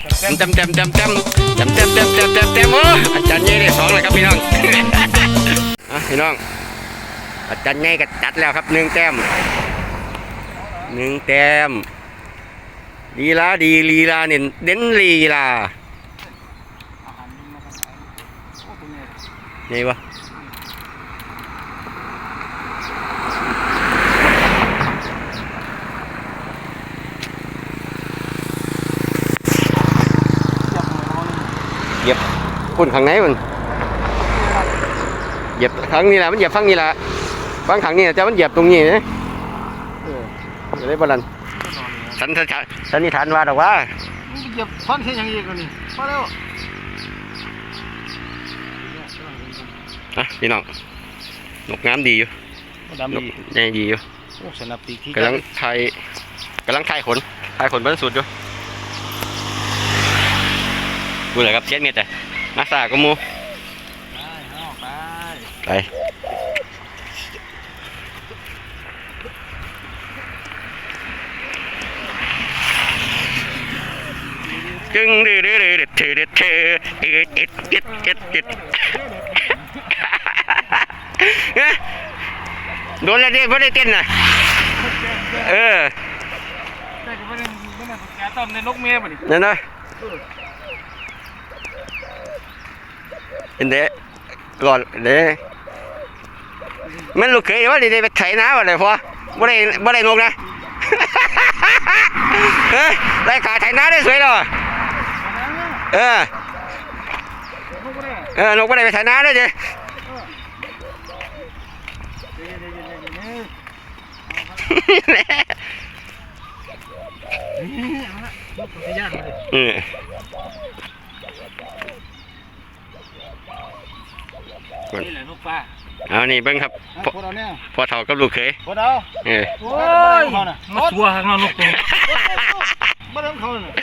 เต็มเต็มเต็มเต็มเต็มเต็มเต็มเต็มเต็มเต็มเต็มโอ้อาจารย์ใหญ่ได้สองเลยครับพี่น้องอะพี่น้อง อาจารย์ใหญ่ก็จัดแล้วครับหนึ่งแต้มหนึ่งแต้มลีลาดีลีลาเน้นเด่นลีลานี่วะ ยียบคนข้างไหนมันเหยียบครั้งนี้แหละมันเหยียบฟังนี้แหละฟังข้างนี้น่ะแต่มันเหยียบตรงนี้นะเออจะได้บาลันสันนิษฐานสันนิษฐานว่าดอกว่าเหยียบฟันเส้นอย่างอีกแล้วนี่พอแล้วอะพี่น้องนกงามดีอยู่ดำนกดีใหญ่ดีอยู่โอ้สนับปีกที่กำลังไทยกำลังไทยขนไทยขนบรรสุดอยู่ ดูเลยครับเช็ดเม็ดแต่มาสาก็มูไปเอาไปไปจึงดื้อดื้อดื้อดื้อดื้อดื้อดื้อเอ็ดเอ็ดเอ็ดเอ็ดเอ็ดเอ๊ะโดนแล้วดิไม่ได้เต้นน่ะเออแต่ก็ไม่ได้ไม่ได้แกต้มในนกเมียป่ะนี่นั่นนะ เห็นเด้หลอดเด้มันลูกเคยว่าเดี๋ยวไปไถน้ำอะไรพอบ่ได้บ่ได้นกนะเฮ้ยได้ขาไถน้ำได้สวยหรอเออนกก็ได้เออนกบ่ได้ไปไถน้ำได้ดิเดี๋ยวเดี๋ยวเดี๋ยวเดี๋ยวเดี๋ยวเอาละน กตัวที่ย่านมาดิอืมนี่แหละนกฟ้าเอานี่เบิ่งครับพอเราเนี่ยพอเท่ากับลูกเคยพอเราเออโอ้ยมาชัวข้างนอกนกตัวบ้านเขาเนี่ย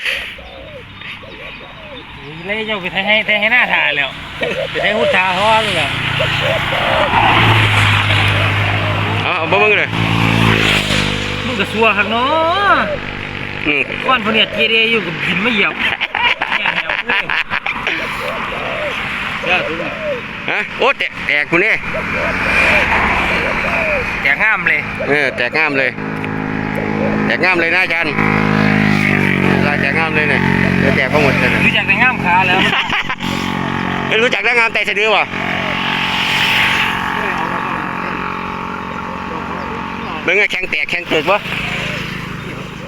เลยเจ้าไปไทยให้ไทยให้หน้าถ่ายแล้วไปไทยหุดตาเขาเลยแหละเอาเอาเบิ่งเลยมึงก็สัวข้างเนาะอืมก้อนพวกเนี่ยเกเรอยู่กับหินไม่เหยียบแย่แล้วเว้ยเจ้าตัวนี้ ฮะโอ้แตกแตกกูนี่แกงามเลยเออแตกงามเลย แตกงามเลยนะอาจารย์ลายแตกงามเลยเนี่ยเดี๋ยวแตกก็หมดเลยนะรู้จักแต่งามขาแล้วเอ้ยรู้จักแล้วงามแต่สะดือวะเบิ่งไอ้แข้งแตกแข้งเกิดวะ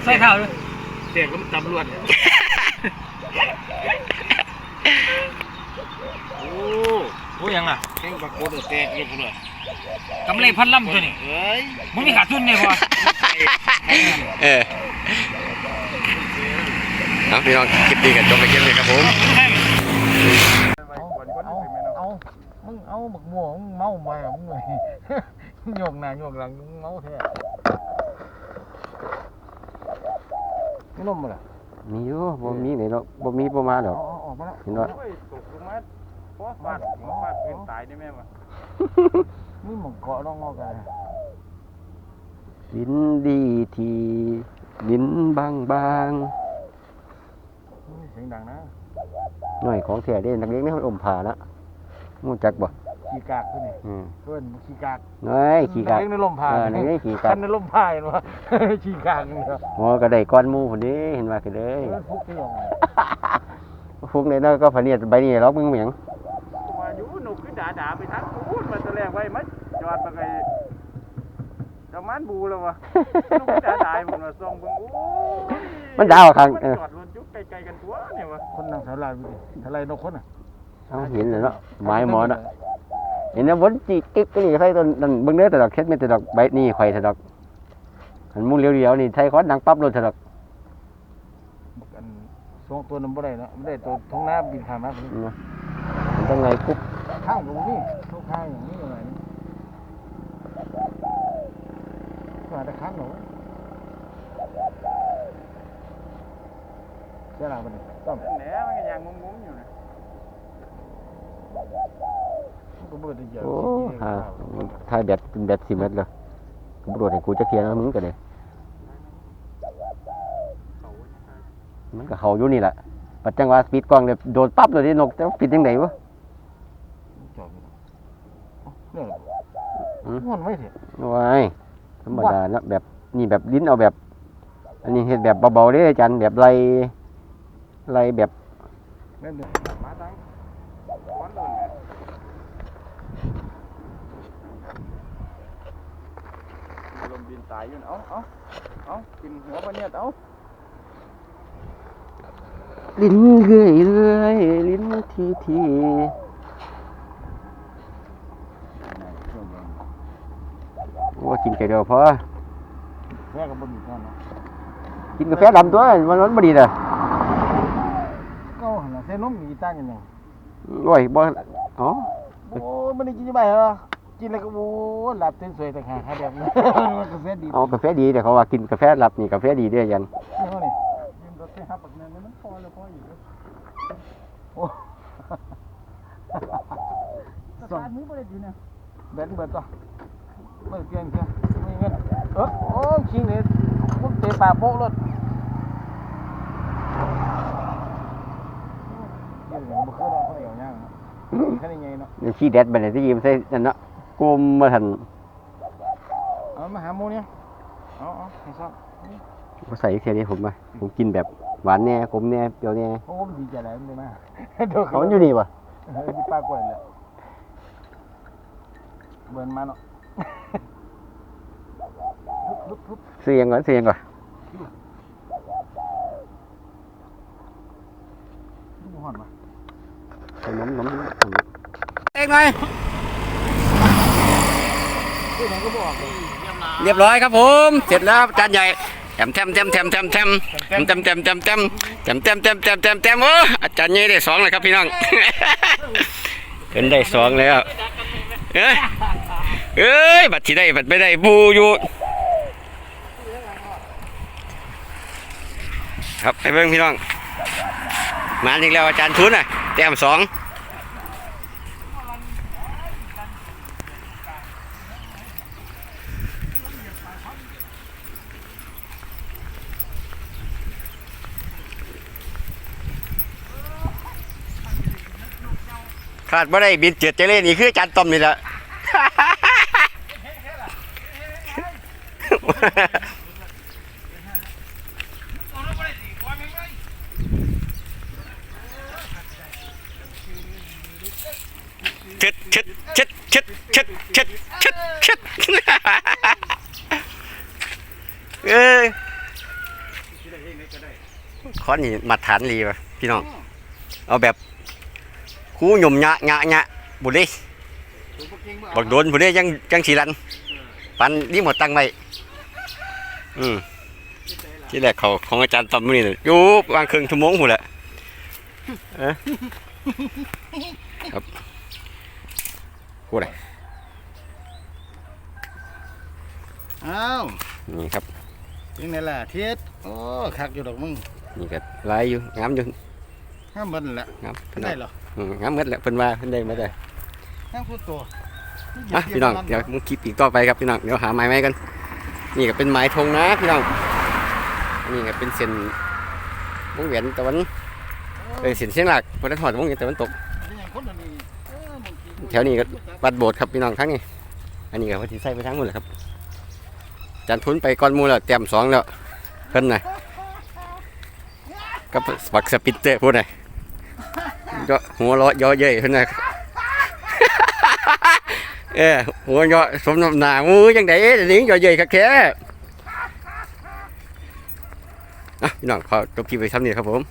ใส่เท้าด้วยเสียงก็ตำรวจโอ้ โอ้ยังอะแข้งปรากฏแตกเลยพุ่นเลยกำไรพันล่ำตัวนี้เฮ้ยมึงมีขาดทุนเนี่ยพอเออเอาพี่น้องคลิปนี้กันจบไปคลิปนี้ครับผมเอาเอามึงเอาหมึกม่วงมึงเมาไปอะมึงเลยโยกหน้าโยกหลังมึงเมาแท้ไม่นมมั้ยล่ะมีอยู่บ่มีไหนเนาะบ่มีประมาณหรอกเอาออกมาแล้วเห็นว่า ตกลงมาเพราะฟาดเป็นตายได้ไหมวะมึงหมองเกาะร้องงอกันดินดีทีดินบางบางเสียงดังนะหน่อยของแท้เด้นักเลี้ยงนี่มันอมผ่าละมู้จักบ่ขี้กากขึ้นนี่อืมเพื่อนขี้กากน้ยขี่กัดเลี้ยงในลมพาเออนักเลี้ยงขี่กัคันในลมพายวะขี้กากนี่ครับหมอก็ได้ก้อนหมูพุ่นเด้เห็นว่าคือเด้เออฟุกที่ออกมาพวกนี้เนาะก็พะเนียดใบนี้ล็อกมึงเหมียง มาอยู่หนุกขึ้น ด่าด่าไปทั้งพูดมาแสดงไว้มันจอดมาไงจะมันบูแล้ววะหนุกขึ้นด่าด่ามันมาส่องเบิ่งโอ้ยมันดาวข้างเออจอดรถจุกไกลๆกันตัวเนี่ยวะคนนั่งสาราวิทลายนกคนอะเอาเห็นแล้วเนาะไม้หมอน่ะเห็นแล้ววนจิกกิ๊กก็นี่ใส่ต้นนั่นเบิ่งเด้อแต่ดอกเค็ดแม่แต่ดอกใบนี่ข่อยแต่ดอกอันมุ้งเลี้ยวๆนี่ใส่คอนดังปั๊บโลดแต่ดอกอันสองตัวนั้นบ่ได้เนาะไม่ได้ตัวท้องน้ำบินข้ามน้ำเนาะมันต้องไงปุ๊บ ข้างตรงนี้เข้าข้างอย่างนี้อะไรนี่มาแต่ข้างหนูเจ้าหน้ามันต้อมแหนมันก็ยังงงๆอยู่นะก็เบิดได้เยอะโอ้ฮะถ่ายแบตเป็นแบต10เมตรเลยกูบ่โดดให้กูจักเที่ยนะมึงก็ได้มันก็เข้าอยู่นี่แหละปัดจังหวะปิดกล้องเลยโดนปั๊บเลยที่นกแต่ว่าปิดยังไงวะจอด เนี่ยอืม ม่วนไม่เถอะว้ายธรรมดาเนาะแบบนี่แบบลิ้นเอาแบบ อันนี้เห็ดแบบเบาๆเด้อาจารย์แบบไรไรแบบแม่นเด้อมาตั้งวันโดนเนี่ยลมบินตายอยู่น่ะเอ้าเอ้าเอ้ากินหัวปลาเนี่ยเอ้าลิ้นเรื่อยเรื่อยลิ้นทีทีว่า กินไก่เดียวพอแค่กับบนอยู่นั่นเนาะกินกาแฟดำตัวมันมันบ่ดีเลยก็หันหลังเส้นนมมีตั้งกันยังโอ้ยบ่อ๋อโอ้ยมันได้กินยังไงเหรอกินแล้วก็โอ้ยหลับเต้นสวยแต่ขาขาแบบนี้มันกาแฟดีเอากาแฟดีแต่เขาว่ากินกาแฟหลับนี่กาแฟดีเด้อยันนี่เขานี่ยืมรถไปหาปักเนินมันพอแล้วพออยู่โอ้สองมือไม่ได้กินนะเบ็ดเบ็ดต่อไม่เกินแค่ไม่เงินเออโอ้ชิงเลยมึงเตะปากโป๊ะรถเดี๋ยวบ่เคยลองเขาเดียวย่างแค่นี้ไงเนาะเดี๋ยวขี้แดดบัดนี้ที่ยิ้มใส่นั่นเนาะกลมมาทันเอามาหาหมูเนี่ยเอาเอาให้ซ้อมบ่ใส่เสียนี้ผมมาผมกินแบบหวานแน่ขมแน่เปรี้ยวแน่โอ้ผมดีใจอะไรมันเลยมาเดี๋ยวเขาอยู่นี่บ่เฮ้ยที่ป้ากล้วยเลยเบิร์นมาเนาะ ปุ๊บปุ๊บซื้อหยังก่อนซื้อหยังก่อนปุ๊บหอนมาขนมนมเอ็กหน่อยที่ไหนก็บอกเลยเรียบร้อยครับผม เสร็จแล้วจานใหญ่แถมแถมแถมแถมแถมแถมแถมแถมแถมแถมแถมแถมแถมแถมแถมแถมแถมโอ้อาจารย์ใหญ่ได้สองเลยครับพี่น้องเพิ่นได้สองแล้วเอ้ย เอ้ย บัตรที่ได้ บัตรไม่ได้บูอยู่ครับไปเบิ่งพี่น้อง มาอีกแล้วอาจารย์ทุนอะแต้มสองขาดบ่ได้บินเจ็ดเจเล่นี่คืออาจารย์ต้มนี่แหละ เช็ดเช็ดเช็ดเช็ดเช็ดเช็ดเช็ดเช็ดเอ้ยขอนี่มาตรฐานรีป่ะพี่น้อง เอาแบบคูหยุ่มหยะหยะหยะบุรีบักโดนบุรียังยังสีรันปันนี่หมดตังไว้ อืมที่แรกเขาของอาจารย์ตอมมือนี่น่ะอยู่วางครึ่งชั่วโมงหูนแหละเอ้ยครับพูดอะไรอ้าวนี่ครับยังไงล่ะเทียดโอ้คักอยู่ดอกมึงนี่ก็ลายอยู่งามอยู่ห้ามเบิ้ลแหละงามขึ้นได้เหรออืมงามหมดแหละเพิ่นว่าเพิ่นได้หมาได้ห้ามพูดตัวอะพี่น้องเดี๋ยวมึงคลิปอีกต่อไปครับพี่น้องเดี๋ยวหาไม้ไม้กัน นี่ก็เป็นไม้ธงนะพี่น้อง นี่ก็เป็นเส้นวงแหวนตะวันเออเส้นเสียงหลักพอได้ถอดวงแหวนตะวันตก แถวนี้ก็วัดโบสถ์ครับพี่น้องทั้งนี้ อันนี้ก็พอดีใส่ไปทั้งหมดเลยครับ จันทุนไปก้อนมูแล้วเตรียมสองแล้วเพิ่นนะกับบักสปิตเตอร์พูดหน่อยก็หัวเราะย่อเย้ยเพิ่นนะ เออหัวเราะสมน้ำหนามูจังไดเลี้ยงย่อเย้ยคักแท้อะพี่น้องขอจบคลิปไปทำนี่ครับผม